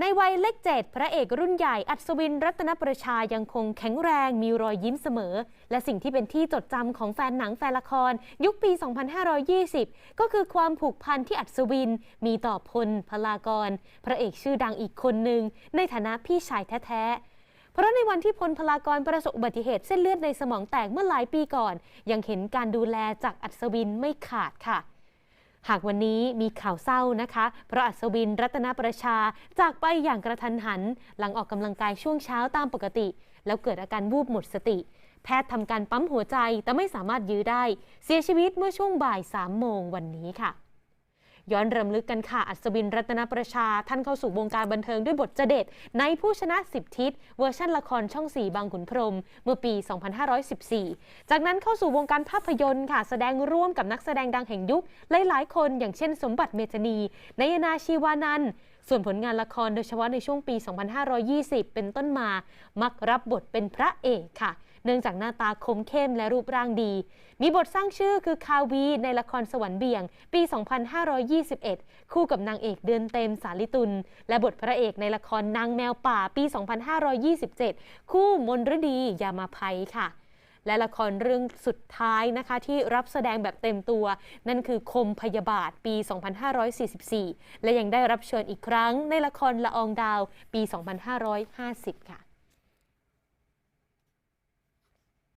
ในวัยเลขเจ็ดพระเอกรุ่นใหญ่อัศวินรัตนประชายังคงแข็งแรงมีรอยยิ้มเสมอ และสิ่งที่เป็นที่จดจำของแฟนหนังแฟนละคร ยุคปี 2520 ก็คือความผูกพันที่อัศวิน มีต่อพลพลากร พระเอกชื่อดังอีกคนหนึ่ง ในฐานะพี่ชายแท้ๆ เพราะในวันที่พลพลากรประสบอุบัติเหตุเส้นเลือดในสมองแตกเมื่อหลายปีก่อน ยังเห็นการดูแลจากอัศวินไม่ขาดค่ะ หากวันนี้มีข่าวเศร้านะคะ เพราะอัศวินรัตนประชาจากไปอย่างกระทันหัน หลังออกกำลังกายช่วงเช้าตามปกติ แล้วเกิดอาการวูบหมดสติ แพทย์ทำการปั๊มหัวใจแต่ไม่สามารถยื้อได้ เสียชีวิตเมื่อช่วงบ่าย3โมงวันนี้ค่ะ ย้อนรำลึกกันค่ะ อัศวินรัตนประชา ท่านเข้าสู่วงการบันเทิงด้วยบทเจเด็ด ในผู้ชนะ10ทิศเวอร์ชันละครช่อง4บางขุนพรหมเมื่อปี 2514 จากนั้นเข้าสู่วงการภาพยนตร์ค่ะ แสดงร่วมกับนักแสดงดังแห่งยุค หลาย ๆ คนอย่างเช่น สมบัติเมธนีนายนาชีวานันท์ส่วนผลงานละครโดยเฉพาะในช่วงปี 2520 เป็นต้นมา มักรับบทเป็นพระเอกค่ะ เนื่องจากหน้าตาคมเข้มและรูปร่างดี มีบทสร้างชื่อคือคาวีในละครสวรรค์เบี่ยง ปี 2521 คู่กับนางเอกเดือนเต็มสาลิตุล และบทพระเอกในละครนางแมวป่าปี 2527 คู่มนฤดียามาภัยค่ะและละครเรื่องสุดท้ายนะคะที่รับแสดงแบบเต็มตัว นั่นคือคมพยาบาทปี 2544 และยังได้รับเชิญอีกครั้งในละครละอองดาวปี 2550 ค่ะ